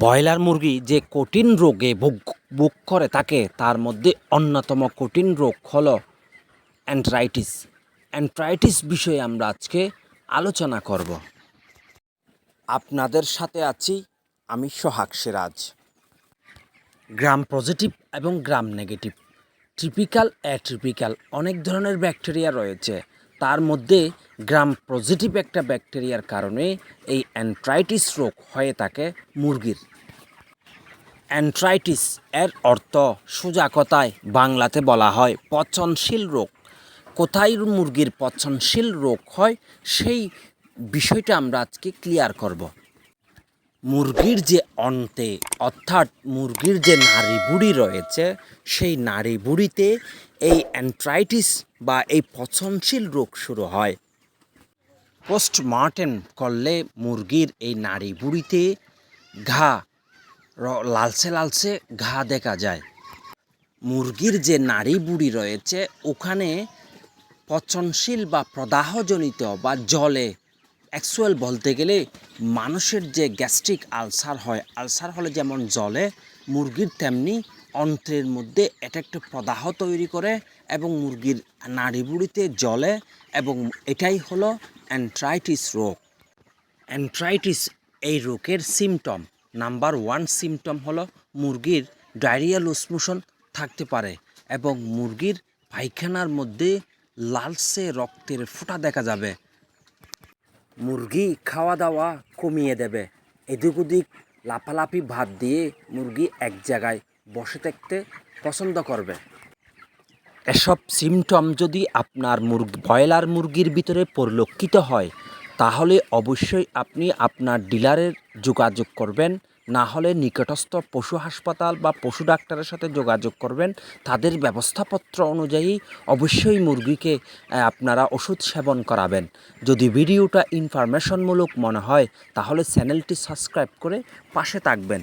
Broiler মুরগি যে কঠিন রোগে ভোগ ভোগ করে থাকে তার মধ্যে অন্যতম কঠিন রোগ হলো অ্যান্ট্রাইটিস অ্যান্ট্রাইটিস বিষয়ে আমরা আজকে আলোচনা করব। আপনাদের সাথে আছি আমি সোহাগ সিরাজ। গ্রাম পজিটিভ এবং গ্রাম নেগেটিভ। ট্রিপিক্যাল, অ্যাট্রিপিক্যাল অনেক ধরনের ব্যাকটেরিয়া রয়েছে। তার মধ্যে গ্রাম পজিটিভ একটা ব্যাকটেরিয়ার কারণে এই অ্যান্ট্রাইটিস রোগ হয়ে থাকে মুরগির। অ্যান্ট্রাইটিস এর অর্থ সোজা কথায় বাংলাতে বলা হয় পচনশীল রোগ। কোথায় মুরগির পচনশীল রোগ হয় সেই বিষয়টা আমরা আজকে ক্লিয়ার করব। মুরগির যে অন্তে অর্থাৎ মুরগির যে নাড়ি বুড়ি রয়েছে, সেই নাড়ি বুড়িতে এই অ্যান্ট্রাইটিস বা এই পচনশীল রোগ শুরু হয়। পোস্টমর্টেম করলে মুরগির এই নাড়ি বুড়িতে ঘা লালচে লালচে ঘা দেখা যায়। মুরগির যে নাড়ি বুড়ি রয়েছে, ওখানে পচনশীল বা প্রদাহজনিত বা জলে অ্যাকচুয়াল বলতে গেলে মানুষের যে গ্যাস্ট্রিক আলসার হয় আলসার হলে যেমন জলে, মুরগির তেমনি অন্ত্রের মধ্যে এটা একটা প্রদাহ তৈরি করে এবং মুরগির নাড়িবুড়িতে জলে এবং এটাই হলো অ্যান্ট্রাইটিস রোগ অ্যান্ট্রাইটিস এই রোগের সিমটম নাম্বার ওয়ান সিমটম হলো মুরগির ডায়রিয়া লুসমোশন থাকতে পারে এবং মুরগির পায়খানার মধ্যে লালচে রক্তের ফোঁটা দেখা যাবে। মুরগি খাওয়া দাওয়া কমিয়ে দেবে। এদিক ওদিক লাফালাফি ভাত দিয়ে মুরগি এক জায়গায় বসে থাকতে পছন্দ করবে। এসব সিমটম যদি আপনার মুরগ ব্রয়লার মুরগির ভিতরে পরিলক্ষিত হয়, তাহলে অবশ্যই আপনি আপনার ডিলারের যোগাযোগ করবেন। না হলে নিকটস্থ পশু হাসপাতাল বা পশু ডাক্তারের সাথে যোগাযোগ করবেন। তাদের ব্যবস্থাপত্র অনুযায়ী অবশ্যই মুরগিকে আপনারা ওষুধ সেবন করাবেন। যদি ভিডিওটা ইনফরমেশনমূলক মনে হয়, তাহলে চ্যানেলটি সাবস্ক্রাইব করে পাশে থাকবেন।